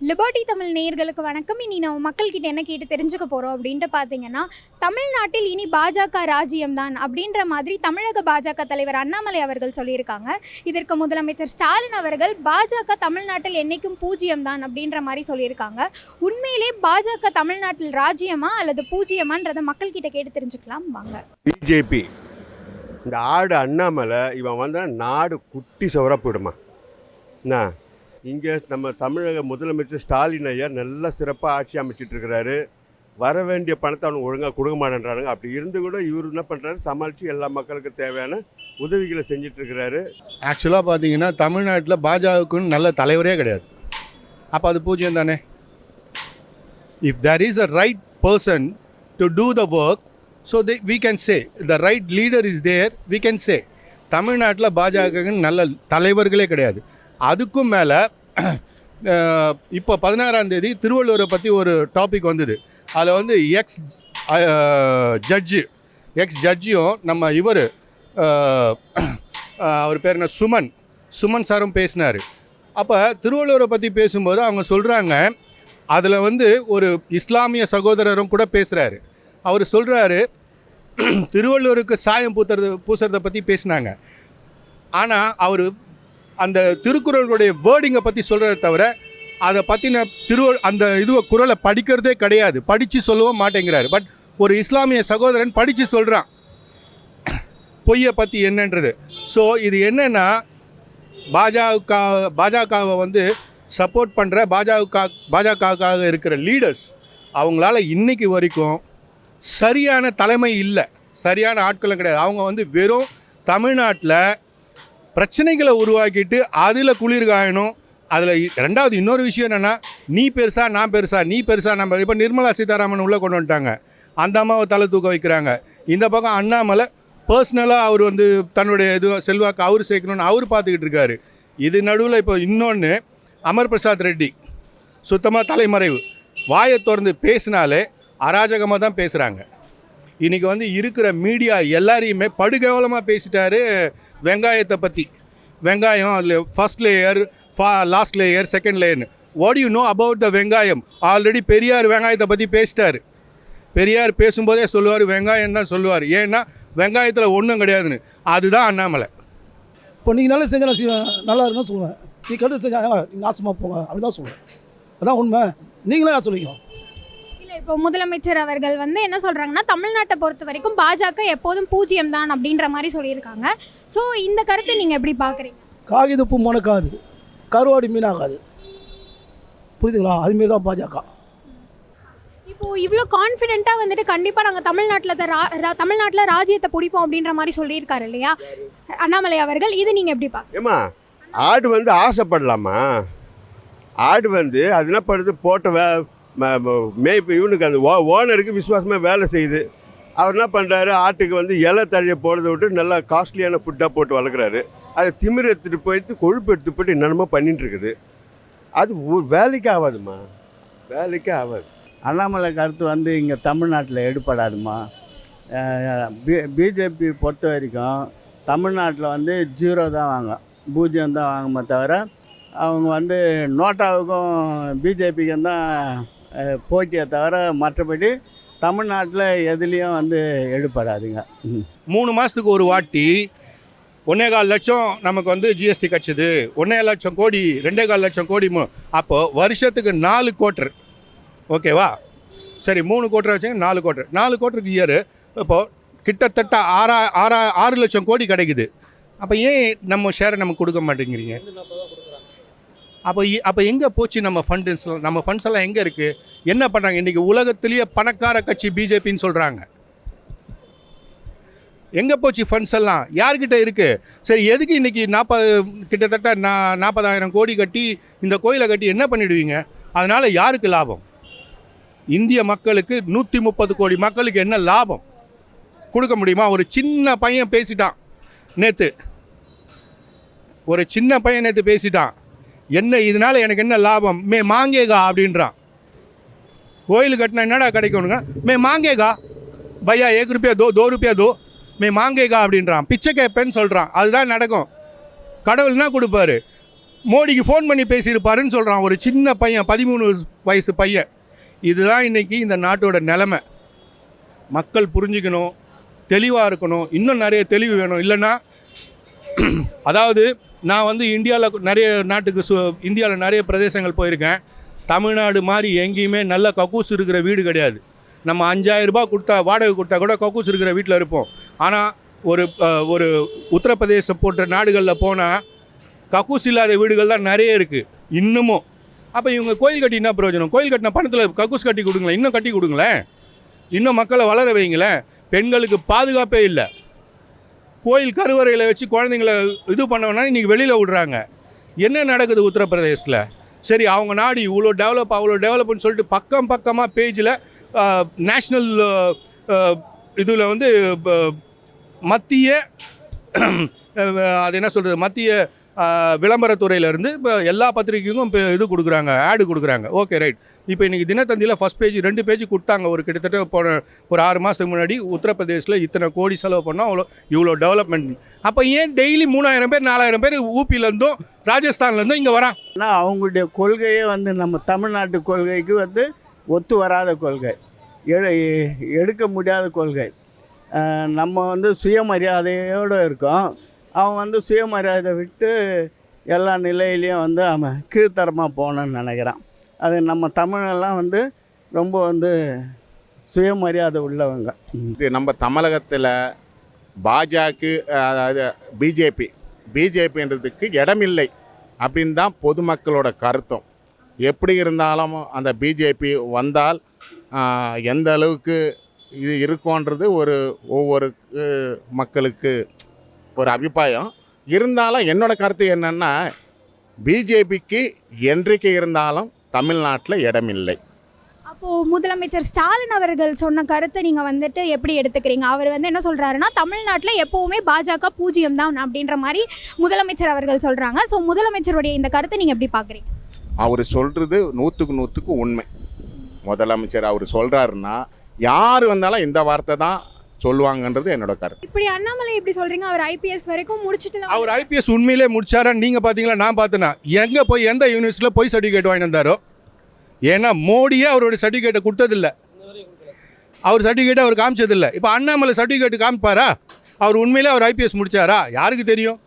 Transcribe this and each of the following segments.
Liberty Tamil நேயர்களுக்கு வணக்கம். இனி நம்ம மக்கள்கிட்ட என்ன கேட்டு தெரிஞ்சுக்க போகிறோம் அப்படின்ட்டு பார்த்தீங்கன்னா தமிழ்நாட்டில் இனி பாஜக ராஜ்யம் தான் அப்படின்ற மாதிரி தமிழக பாஜக தலைவர் அண்ணாமலை அவர்கள் சொல்லியிருக்காங்க. இதற்கு முதலமைச்சர் ஸ்டாலின் அவர்கள் பாஜக தமிழ்நாட்டில் என்னைக்கும் பூஜ்ஜியம் தான் அப்படின்ற மாதிரி சொல்லியிருக்காங்க. உண்மையிலே பாஜக தமிழ்நாட்டில் ராஜ்யமா அல்லது பூஜ்ஜியமான்றதை மக்கள்கிட்ட கேட்டு தெரிஞ்சுக்கலாம். வாங்க. பிஜேபி இந்த ஆடு அண்ணாமலை இவன் வந்தால் நாடு குட்டி சவரா என்ன? இங்கே நம்ம தமிழக முதலமைச்சர் ஸ்டாலின் ஐயா நல்லா சிறப்பாக ஆட்சி அமைச்சிட்டு இருக்கிறாரு. வர வேண்டிய பணத்தை அவனுக்கு ஒழுங்காக கொடுக்க மாட்டேன்றானுங்க. அப்படி இருந்து கூட இவர் என்ன பண்ணுறாரு சமாளித்து எல்லா மக்களுக்கு தேவையான உதவிகளை செஞ்சிட்ருக்கிறாரு ஆக்சுவலாக பார்த்தீங்கன்னா தமிழ்நாட்டில் பாஜகவுக்குன்னு நல்ல தலைவரே கிடையாது. அப்போ அது பூஜ்ஜியம் தானே? If there is a right person to do the work so they we can say the right leader is there we can say தமிழ்நாட்டில் பாஜகன்னு நல்ல தலைவர்களே கிடையாது. அதுக்கும் மேலே இப்போ பதினாறாம் தேதி திருவள்ளுவரை பற்றி ஒரு டாபிக் வந்தது. அதில் வந்து எக்ஸ் ஜட்ஜு எக்ஸ் ஜட்ஜியும் நம்ம இவர் அவர் பேர் என்ன? சுமன். சுமன் சாரும் பேசினார். அப்போ திருவள்ளுவரை பற்றி பேசும்போது அவங்க சொல்கிறாங்க அதில் வந்து ஒரு இஸ்லாமிய சகோதரரும் கூட பேசுகிறாரு அவர் சொல்கிறாரு திருவள்ளுவருக்கு சாயம் பூத்துறது பூசுறதை பற்றி பேசினாங்க. ஆனால் அவர் அந்த திருக்குறளுடைய வேர்டிங்கை பற்றி சொல்கிறத தவிர அதை பற்றின திரு அந்த இதுவை குரலை படிக்கிறதே கிடையாது. படித்து சொல்லவும் மாட்டேங்கிறாரு. பட் ஒரு இஸ்லாமிய சகோதரன் படித்து சொல்கிறான் பொய்யை பற்றி என்னன்றது. ஸோ இது என்னென்னா பாஜக பாஜகவை வந்து சப்போர்ட் பண்ணுற பாஜக பாஜகவுக்காக இருக்கிற லீடர்ஸ் அவங்களால இன்னைக்கு வரைக்கும் சரியான தலைமை இல்லை. சரியான ஆட்களும் கிடையாது. அவங்க வந்து வெறும் தமிழ்நாட்டில் பிரச்சனைகளை உருவாக்கிட்டு அதில் குளிர் காயணும். அதில் ரெண்டாவது இன்னொரு விஷயம் என்னென்னா நீ பெருசா நான் பெருசா நீ பெருசா நம்ம இப்போ நிர்மலா சீதாராமன் உள்ளே கொண்டு வந்துட்டாங்க. அந்த அம்மாவை தலை தூக்க வைக்கிறாங்க. இந்த பக்கம் அண்ணாமலை பர்சனலாக அவர் வந்து தன்னுடைய இது செல்வாக்கு அவர் சேர்க்கணும்னு அவர் பார்த்துக்கிட்டு இருக்காரு. இது நடுவில் இப்போ இன்னொன்று அமர் பிரசாத் ரெட்டி. சுத்தமாக தலைமறைவு. வாயை திறந்து பேசினாலே அராஜகமாக தான் பேசுகிறாங்க இன்றைக்கி வந்து இருக்கிற மீடியா எல்லாரையுமே படுகேவலமாக பேசிட்டாரு வெங்காயத்தை பற்றி வெங்காயம் அதில் ஃபஸ்ட் லேயர் ஃபா last layer second லேயர்னு what you know about the வெங்காயம்? ஆல்ரெடி பெரியார் வெங்காயத்தை பற்றி பேசிட்டாரு. பெரியார் பேசும்போதே சொல்லுவார் வெங்காயம் தான் சொல்லுவார். ஏன்னா வெங்காயத்தில் ஒன்றும் கிடையாதுன்னு. அதுதான் அண்ணாமலை. இப்போ நீங்கள் நல்லா செஞ்சால் நான் செய்வேன். நல்லா இருக்குன்னு சொல்லுவேன். நீ கட்டு செஞ்சா நாசமாக போங்க அப்படி தான் சொல்லுவேன். அதான் உண்மை. நீங்களே நான் சொல்லிக்கோ இல்லை இப்போ முதலமைச்சர் அவர்கள் வந்து என்ன சொல்கிறாங்கன்னா தமிழ்நாட்டை பொறுத்த வரைக்கும் பாஜக எப்போதும் பூஜ்ஜியம் தான் அப்படின்ற மாதிரி சொல்லியிருக்காங்க. ஸோ இந்த கருத்தை நீங்கள் எப்படி பார்க்குறீங்க? காகித பூ மணக்காது கருவாடி மீனாகாது. புரியுதுங்களா? அதுமாரி தான் பாஜக. இப்போ இவ்வளோ கான்ஃபிடென்ட்டாக வந்துட்டு கண்டிப்பாக நாங்கள் தமிழ்நாட்டில் தமிழ்நாட்டில் ராஜ்யத்தை பிடிப்போம் அப்படின்ற மாதிரி சொல்லியிருக்காரு இல்லையா? அண்ணாமலை அவர்கள் இது நீங்கள் எப்படி பார்க்க ஏம்மா ஆடு வந்து ஆசைப்படலாமா? ஆடு வந்து அது என்ன பண்ணுது? போட்ட வே மே மேய்ப்பு இவனுக்கு அந்த ஓ ஓனருக்கு விசுவாசமாக வேலை செய்யுது. அவர் என்ன பண்ணுறாரு ஆட்டுக்கு வந்து இலை தழையை போடுறத விட்டு நல்லா காஸ்ட்லியான ஃபுட்டாக போட்டு வளர்க்குறாரு. அதை திமிர் எடுத்துகிட்டு போயிட்டு கொழுப்பு எடுத்து போட்டு என்னென்னமோ பண்ணிட்டுருக்குது. அது ஒரு வேலைக்கு ஆகாதுமா? வேலைக்கு ஆகாது. அண்ணாமலை கருத்து வந்து இங்கே தமிழ்நாட்டில் எடுபடாதுமா? பி பிஜேபி பொறுத்த வரைக்கும் தமிழ்நாட்டில் வந்து ஜீரோ தான் வாங்க பூஜ்ஜியம் தான் வாங்குமே தவிர அவங்க வந்து நோட்டாவுக்கும் பிஜேபிக்கும் தான் போட்டியை தவிர மற்றபடி தமிழ்நாட்டில் எதுலேயும் வந்து எடுபடாதுங்க. மூணு மாதத்துக்கு ஒரு வாட்டி ஒன்னே கால் லட்சம் நமக்கு வந்து ஜிஎஸ்டி கிடச்சிது. ஒன்னே லட்சம் கோடி ரெண்டே கால் லட்சம் கோடி அப்போது வருஷத்துக்கு நாலு கோட்டர் ஓகேவா சரி மூணு கோட்டர் வச்சுங்க நாலு கோட்டர் நாலு கோட்டருக்கு இயர் இப்போது கிட்டத்தட்ட ஆறா ஆறா ஆறு லட்சம் கோடி கிடைக்குது. அப்போ ஏன் நம்ம ஷேரை நம்ம கொடுக்க மாட்டேங்கிறீங்க? அப்போ அப்போ எங்கே போச்சு நம்ம ஃபண்ட்ஸ் நம்ம ஃபண்ட்ஸ் எல்லாம் எங்கே இருக்குது என்ன பண்ணுறாங்க இன்றைக்கி உலகத்திலேயே பணக்கார கட்சி பிஜேபின்னு சொல்கிறாங்க எங்கே போச்சு ஃபண்ட்ஸ் எல்லாம்? யார்கிட்ட இருக்குது சரி எதுக்கு இன்றைக்கி நாற்பது கிட்டத்தட்ட நா நாற்பதாயிரம் கோடி கட்டி இந்த கோயிலை கட்டி என்ன பண்ணிடுவீங்க? அதனால் யாருக்கு லாபம்? இந்திய மக்களுக்கு நூற்றி முப்பது கோடி மக்களுக்கு என்ன லாபம்? கொடுக்க முடியுமா? ஒரு சின்ன பையன் பேசிட்டான். நேற்று ஒரு சின்ன பையன் நேற்று பேசிட்டான். என்ன இதனால் எனக்கு என்ன லாபம்? மே மாங்கேகா அப்படின்றான். கோயில் கட்டினா என்னடா கிடைக்கும்னுங்க? மே மாங்கேகா. பையா ஏக் ருப்பியா தோ தோ ருப்பியா தோ. மே மாங்கேகா அப்படின்றான். பிச்சை கேட்பேன்னு சொல்கிறான் அதுதான் நடக்கும். கடவுள்னா கொடுப்பாரு. மோடிக்கு ஃபோன் பண்ணி பேசியிருப்பாருன்னு சொல்கிறான் ஒரு சின்ன பையன் பதிமூணு வயசு பையன். இதுதான் இன்றைக்கி இந்த நாட்டோட நிலமை. மக்கள் புரிஞ்சுக்கணும் தெளிவாக இருக்கணும். இன்னும் நிறைய தெளிவு வேணும். இல்லைன்னா அதாவது நான் வந்து இந்தியாவில் நிறைய நாட்டுக்கு சு இந்தியாவில் நிறைய பிரதேசங்கள் போயிருக்கேன். தமிழ்நாடு மாதிரி எங்கேயுமே நல்ல கக்கூஸ் இருக்கிற வீடு கிடையாது. நம்ம அஞ்சாயிரம் ரூபாய் கொடுத்தா வாடகை கொடுத்தா கூட கக்கூஸ் இருக்கிற வீட்டில் இருப்போம். ஆனால் ஒரு ஒரு உத்தரப்பிரதேசம் போன்ற நாடுகளில் போனால் கக்கூஸ் இல்லாத வீடுகள் தான் நிறைய இருக்குது இன்னமும். அப்போ இவங்க கோயில் கட்டி என்ன பிரயோஜனம்? கோயில் கட்டின பணத்தில் கக்கூஸ் கட்டி கொடுங்களேன் இன்னும் கட்டி கொடுங்களேன். இன்னும் மக்களை வளர வைங்களேன். பெண்களுக்கு பாதுகாப்பே இல்லை. கோயில் கருவறையில் வச்சு குழந்தைங்கள இது பண்ணோன்னா இன்றைக்கி வெளியில் விடுறாங்க. என்ன நடக்குது உத்தரப்பிரதேசத்தில்? சரி அவங்க நாடு இவ்வளோ டெவலப் அவ்வளோ டெவலப்னு சொல்லிட்டு பக்கம் பக்கமாக பேஜில் நேஷ்னல் இதில் வந்து ப- மத்திய அது என்ன சொல்கிறது மத்திய விளம்பரத்துறையிலேருந்து இப்போ எல்லா பத்திரிக்கைக்கும் இப்போ இது கொடுக்குறாங்க ஆடு கொடுக்குறாங்க. ஓகே ரைட் இப்போ இன்றைக்கி தினத்தந்தியில் ஃபஸ்ட் பேஜ் ரெண்டு பேஜ் கொடுத்தாங்க. ஒரு கிட்டத்தட்ட போன ஒரு ஆறு மாதத்துக்கு முன்னாடி உத்தரப்பிரதேசில் இத்தனை கோடி செலவு பண்ணோம். அவ்வளோ இவ்வளோ டெவலப்மெண்ட் அப்போ ஏன் டெய்லி மூணாயிரம் பேர் நாலாயிரம் பேர் ஊபிலேருந்தும் ராஜஸ்தான்லேருந்தும் இங்கே வரான் ஆனால் அவங்களுடைய கொள்கையே வந்து நம்ம தமிழ்நாட்டு கொள்கைக்கு வந்து ஒத்து வராத கொள்கை. எடு எடுக்க முடியாத கொள்கை. நம்ம வந்து சுயமரியாதையோடு இருக்கோம். அவன் வந்து சுயமரியாதை விட்டு எல்லா நிலையிலையும் வந்து அவன் கீழ்த்தரமாக போகணுன்னு நினைக்கிறான். அது நம்ம தமிழெல்லாம் வந்து ரொம்ப வந்து சுயமரியாதை உள்ளவங்க. இது நம்ம தமிழகத்தில் பாஜக அதாவது பிஜேபி பிஜேபின்றதுக்கு இடமில்லை அப்படின்னு தான் பொதுமக்களோட கருத்தம். எப்படி இருந்தாலும் அந்த பிஜேபி வந்தால் எந்த அளவுக்கு இது இருக்கோன்றது ஒரு ஒவ்வொரு மக்களுக்கு ஒரு அபிப்பிராயம். இருந்தாலும் என்னோடய கருத்து என்னென்னா பிஜேபிக்கு என்றைக்கு இருந்தாலும் தமிழ்நாட்டில் இடமில்லை. அப்போது முதலமைச்சர் ஸ்டாலின் அவர்கள் சொன்ன கருத்தை நீங்கள் வந்துட்டு எப்படி எடுத்துக்கிறீங்க? அவர் வந்து என்ன சொல்கிறாருன்னா தமிழ்நாட்டில் எப்போவுமே பாஜக பூஜ்ஜியம் தான் அப்படின்ற மாதிரி முதலமைச்சர் அவர்கள் சொல்கிறாங்க ஸோ முதலமைச்சருடைய இந்த கருத்தை நீங்கள் எப்படி பார்க்குறீங்க? அவர் சொல்கிறது நூற்றுக்கு நூற்றுக்கு உண்மை. முதலமைச்சர் அவர் சொல்கிறாருன்னா யார் வந்தாலும் இந்த வார்த்தை தான் சொல்லுவாங்கன்றது என்னோட கருத்து. இப்படி அண்ணாமலை எப்படி சொல்கிறீங்க அவர் ஐபிஎஸ் வரைக்கும் முடிச்சுட்டு அவர் ஐபிஎஸ் உண்மையிலே முடிச்சாரா? நீங்கள் பார்த்தீங்களா நான் பார்த்தேனா எங்கே போய் எந்த யூனிவர்சிட்டியில் போய் சர்டிஃபிகேட் வாங்கி வந்தாரோ? ஏன்னா மோடியே அவரோட சர்டிஃபிகேட்டை கொடுத்ததில்ல. அவர் சர்டிஃபிகேட்டை அவர் காமிச்சதில்லை. இப்போ அண்ணாமலை சர்டிஃபிகேட் காமிப்பாரா? அவர் உண்மையிலே அவர் ஐபிஎஸ் முடிச்சாரா? யாருக்கு தெரியும்?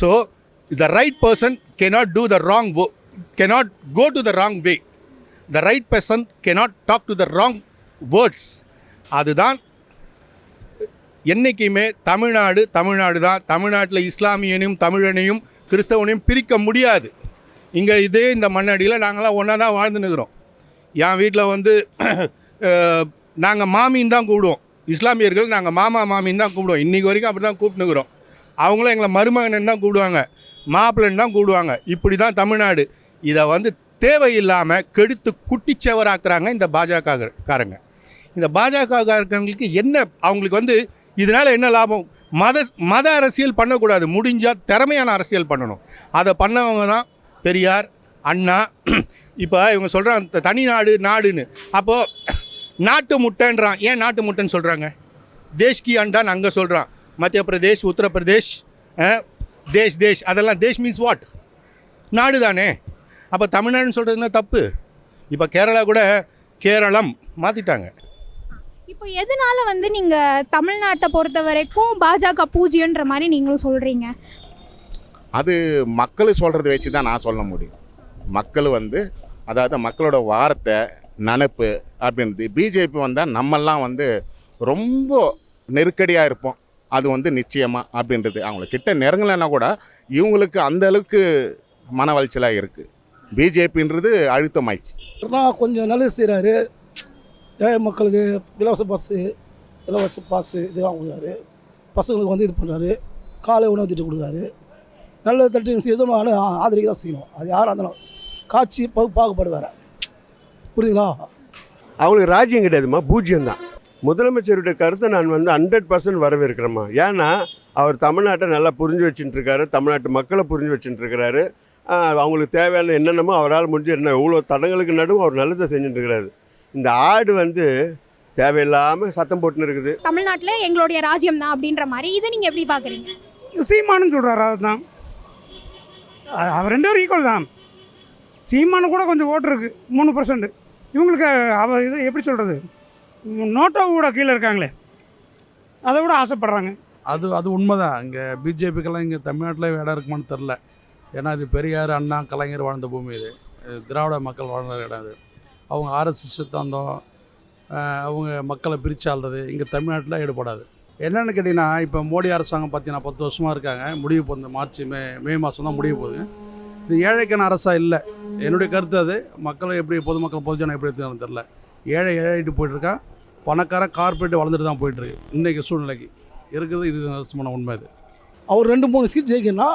So the right person cannot do the wrong wo cannot go to the wrong way the right person cannot talk to the wrong words அதுதான் என்றைக்குமே தமிழ்நாடு தமிழ்நாடு தான். தமிழ்நாட்டில் இஸ்லாமியனையும் தமிழனையும் கிறிஸ்தவனையும் பிரிக்க முடியாது. இங்கே இதே இந்த மண்ணடியில் நாங்களாம் ஒன்றா தான் வாழ்ந்துன்னுக்குறோம் என் வீட்டில் வந்து நாங்கள் மாமின்னு தான் கூப்பிடுவோம். இஸ்லாமியர்கள் நாங்கள் மாமா மாமின்னு தான் கூப்பிடுவோம். இன்றைக்கி வரைக்கும் அப்படி தான் கூப்பிட்டுக்கிறோம் அவங்களும் எங்களை மருமகன் தான் கூப்பிடுவாங்க. மாப்பிள்ளன் தான் கூப்பிடுவாங்க. இப்படி தான் தமிழ்நாடு. இதை வந்து தேவையில்லாமல் கெடுத்து குட்டிச்சவராக்குறாங்க இந்த பாஜக காரங்க இந்த பாஜக காரங்களுக்கு என்ன அவங்களுக்கு வந்து இதனால் என்ன லாபம்? மத மத அரசியல் பண்ணக்கூடாது. முடிஞ்சால் திறமையான அரசியல் பண்ணணும். அதை பண்ணவங்க தான் பெரியார் அண்ணா இப்போ இவங்க சொல்கிறாங்க தனி நாடு நாடுன்னு. அப்போது நாட்டு முட்டைன்றான். ஏன் நாட்டு முட்டைன்னு சொல்கிறாங்க தேஷ்கி அண்டான்னு அங்கே சொல்கிறான் மத்திய பிரதேஷ் உத்தரப்பிரதேஷ் தேஷ் தேஷ். அதெல்லாம் தேஷ் மீன்ஸ் வாட் நாடு தானே. அப்போ தமிழ்நாடுன்னு சொல்கிறதுனா தப்பு? இப்போ கேரளா கூட கேரளம் மாற்றிட்டாங்க இப்போ எதனால வந்து நீங்கள் தமிழ்நாட்டை பொறுத்த வரைக்கும் பாஜக பூஜ்ஜியன்ற மாதிரி நீங்களும் சொல்கிறீங்க அது மக்கள் சொல்கிறத வச்சு தான் நான் சொல்ல முடியும். மக்கள் வந்து அதாவது மக்களோட வார்த்தை நினப்பு அப்படின்றது பிஜேபி வந்தால் நம்மெல்லாம் வந்து ரொம்ப நெருக்கடியாக இருப்போம். அது வந்து நிச்சயமாக அப்படின்றது. அவங்கள கிட்ட நெருங்கலைன்னா கூட இவங்களுக்கு அந்த அளவுக்கு மன வளர்ச்சியாக இருக்குது பிஜேபின்றது அழுத்தமாயிடுச்சு. கொஞ்சம் நல்லது செய்கிறாரு ஏழை மக்களுக்கு இலவச பஸ்ஸு இலவச பாஸு இதெல்லாம் கொடுக்குறாரு பசங்களுக்கு வந்து இது பண்ணுறாரு காலை உணவு திட்டம் கொடுக்குறாரு. நல்ல தட்டு எதுனாலும் ஆதரிக்க தான் செய்யணும். அது யாராக இருந்தாலும் காட்சி பகு பாகுபாடு வேறு புரியுதுங்களா? அவங்களுக்கு ராஜ்யம் கிடையாதும்மா பூஜ்ஜியம் தான். முதலமைச்சருடைய கருத்தை நான் வந்து ஹண்ட்ரட் பர்சன்ட் வரவேற்கிறேம்மா. ஏன்னா அவர் தமிழ்நாட்டை நல்லா புரிஞ்சு வச்சுட்டுருக்காரு தமிழ்நாட்டு மக்களை புரிஞ்சு வச்சுட்டுருக்கிறாரு அவங்களுக்கு தேவையான என்னென்னமோ அவரால் முடிஞ்சு என்ன இவ்வளோ தடங்களுக்கு நடுவும் அவர் நல்லதை செஞ்சுட்டு இருக்கிறாரு. இந்த ஆடு வந்து தேவையில்லாமல் சத்தம் போட்டுன்னு இருக்குது. தமிழ்நாட்டில் எங்களுடைய ராஜ்யம் தான் அப்படின்ற மாதிரி இதை நீங்கள் எப்படி பார்க்குறீங்க சீமானு சொல்கிறாரு அதுதான். அவர் ரெண்டு பேரும் ஈக்குவல் தான். சீமானு கூட கொஞ்சம் ஓட்டு இருக்கு மூணு பர்சன்ட் இவங்களுக்கு அவ இது எப்படி சொல்கிறது நோட்டோவோட கீழே இருக்காங்களே அதை விட ஆசைப்படுறாங்க. அது அது உண்மைதான். இங்கே பிஜேபிக்கெல்லாம் இங்கே தமிழ்நாட்டில் இடம் இருக்குமான்னு தெரில ஏன்னா இது பெரியார் அண்ணா கலைஞர் வாழ்ந்த பூமி இது. இது திராவிட மக்கள் வாழ்ந்த இடம் இது. அவங்க ஆர்எஸ்எஸ் சித்தாந்தம் அவங்க மக்களை பிரிச்சாள்றது இங்கே தமிழ்நாட்டில் ஈடுபடாது. என்னென்னு கேட்டிங்கன்னா இப்போ மோடி அரசாங்கம் பார்த்தீங்கன்னா பத்து வருஷமாக இருக்காங்க. முடிவு போகுது. மார்ச் மே மே மாதம் தான் முடிவு போகுது. இது ஏழைக்கான அரசாக இல்லை. என்னுடைய கருத்து அது. மக்களை எப்படி பொதுமக்கள் பொதுஜனம் எப்படி எடுத்துக்கணும் தெரில ஏழை ஏழைட்டு போயிட்டுருக்கான் பணக்காரன் கார்பரேட் வளர்ந்துட்டு தான் போயிட்டுருக்கு. இன்றைக்கி சூழ்நிலைக்கு. இருக்கிறது இது உண்மை இது அவர் ரெண்டு மூணு சீட் ஜெயிக்கணும்னா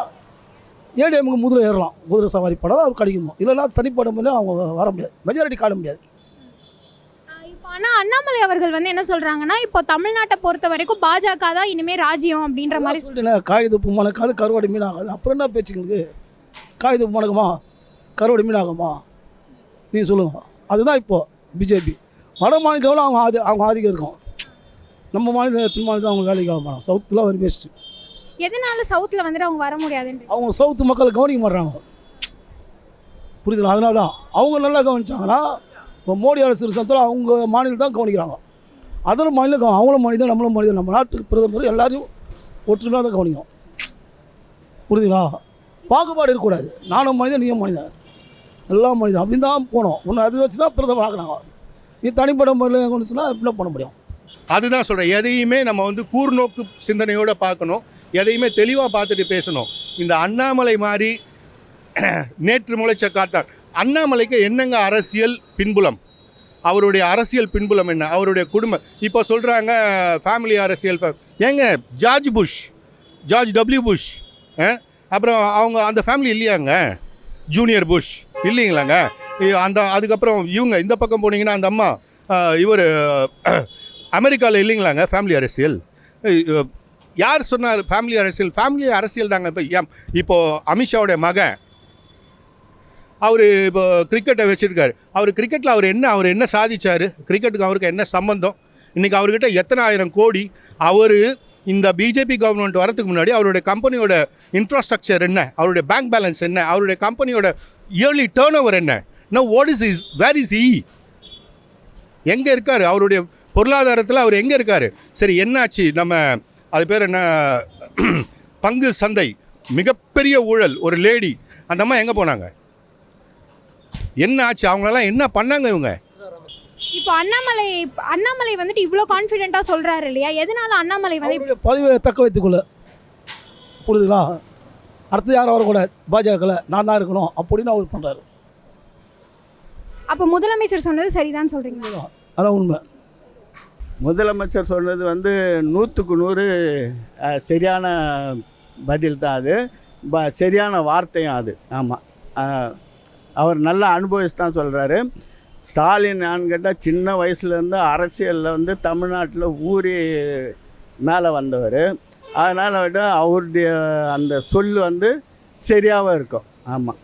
ஏடிஎம்க்கு முதல்ல ஏறலாம். குதிரை சவாரி படம் அவர் கிடைக்குமா? இல்லைன்னா தனிப்பட்ட முறையில் அவங்க வர முடியாது. மெஜாரிட்டி காண முடியாது. இப்போ ஆனால் அண்ணாமலை அவர்கள் வந்து என்ன சொல்கிறாங்கன்னா இப்போ தமிழ்நாட்டை பொறுத்த வரைக்கும் பாஜக தான் இனிமேல் ராஜ்யம் அப்படின்ற மாதிரி சொல்லிட்டேன் காகித உப்பு மணக்காது கருவாடு மீன் ஆகாது அப்புறம் என்ன பேச்சுங்களுக்கு காகித உப்பு மணக்குமா கருவாடு மீன் ஆகுமா நீங்கள் சொல்லுங்க அதுதான் இப்போ பிஜேபி. வட மாநிலத்தில் அவங்க ஆதி அவங்க ஆதிக்கம் இருக்கும். நம்ம மாநிலம் தென் மாநிலத்தில் அவங்க வேலைக்கு ஆக மாட்டாங்க. சவுத்தில் அவர் பேசிட்டு எதனால சவுத்தில் வந்துட்டு அவங்க வர முடியாது அவங்க சவுத்து மக்கள் கவனிக்க மாட்றாங்க புரியுதுங்களா? அதனால தான் அவங்க நல்லா கவனிச்சாங்கன்னா இப்போ மோடி அரசு சமயத்தில் அவங்க மாநிலம் தான் கவனிக்கிறாங்க. அதோட மாநிலம் அவங்களும் மனிதன் நம்மளும் மனிதன் நம்ம நாட்டு பிரதமர் எல்லாரையும் ஒற்றுமையாக தான் கவனிக்கும் புரியுதுங்களா? பாகுபாடு இருக்கக்கூடாது. நானும் மனிதன் நீயும் மனிதன் எல்லாம் மனிதன் அப்படின்னு தான். போனோம். ஒன்று அது வச்சு தான் பிரதமர் ஆக்குனாங்க நீ தனிப்பட்ட முறையில் சொன்னால் என்ன பண்ண முடியும். அதுதான் சொல்கிறேன் எதையுமே நம்ம வந்து கூர்நோக்கு சிந்தனையோடு பார்க்கணும். எதையுமே தெளிவாக பார்த்துட்டு பேசணும். இந்த அண்ணாமலை மாதிரி நேற்று முளைச்ச காட்டார் அண்ணாமலைக்கு என்னங்க அரசியல் பின்புலம்? அவருடைய அரசியல் பின்புலம் என்ன? அவருடைய குடும்பம் இப்போ சொல்கிறாங்க ஃபேமிலி அரசியல் ஏங்க George Bush George W Bush அப்புறம் அவங்க அந்த ஃபேமிலி இல்லையாங்க? ஜூனியர் புஷ் இல்லைங்களாங்க? அந்த அதுக்கப்புறம் இவங்க இந்த பக்கம் போனீங்கன்னா அந்த அம்மா இவர் அமெரிக்காவில் இல்லைங்களாங்க ஃபேமிலி அரசியல்? யார் சொன்னார் ஃபேமிலி அரசியல்? ஃபேமிலி அரசியல் தாங்க இப்போ ஏன் இப்போது அமித்ஷாவுடைய மகன். அவர் இப்போ கிரிக்கெட்டை வச்சுருக்காரு. அவர் கிரிக்கெட்டில் அவர் என்ன அவர் என்ன சாதிச்சார்? கிரிக்கெட்டுக்கு அவருக்கு என்ன சம்பந்தம்? இன்றைக்கி அவர்கிட்ட எத்தனை ஆயிரம் கோடி? அவர் இந்த பிஜேபி கவர்மெண்ட் வரதுக்கு முன்னாடி அவருடைய கம்பெனியோட இன்ஃப்ராஸ்ட்ரக்சர் என்ன? அவருடைய பேங்க் பேலன்ஸ் என்ன? அவருடைய கம்பெனியோட இயர்லி டேர்ன் ஓவர் என்ன? No what is is where is இ எங்கே இருக்கார்? அவருடைய பொருளாதாரத்தில் அவர் எங்கே இருக்கார்? சரி என்னாச்சு? நம்ம அது பேர் என்ன? பங்கு சந்தை. மிகப்பெரிய ஊழல். ஒரு லேடி. அந்த அம்மா எங்கே போனாங்க? என்ன ஆச்சு? அவங்களெல்லாம் என்ன பண்ணாங்க இவங்க? இப்போ அண்ணாமலை அண்ணாமலை வந்துட்டு இவ்வளோ கான்ஃபிடென்ட்டாக சொல்கிறாரு இல்லையா? எதனால அண்ணாமலை வந்து பதவியை தக்க வைத்துக்கொள்ள. புரியுதுங்களா? அடுத்து யாரும் வரக்கூடாது பாஜகவில் நான் தான் இருக்கணும் அப்படின்னு அவர் பண்ணுறாரு அப்போ முதலமைச்சர் சொன்னது சரிதான் சொல்கிறீங்க அதான் உண்மை. முதலமைச்சர் சொன்னது வந்து நூற்றுக்கு நூறு சரியான பதில் தான் அது. ப சரியான வார்த்தையும் அது. ஆமாம் அவர் நல்லா அனுபவிச்சு தான் சொல்கிறாரு ஸ்டாலின் நான் கேட்டால் சின்ன வயசுலேருந்து அரசியலில் வந்து தமிழ்நாட்டில் ஊறி மேலே வந்தவர். அதனால் விட அவருடைய அந்த சொல் வந்து சரியாகவும் இருக்கும். ஆமாம்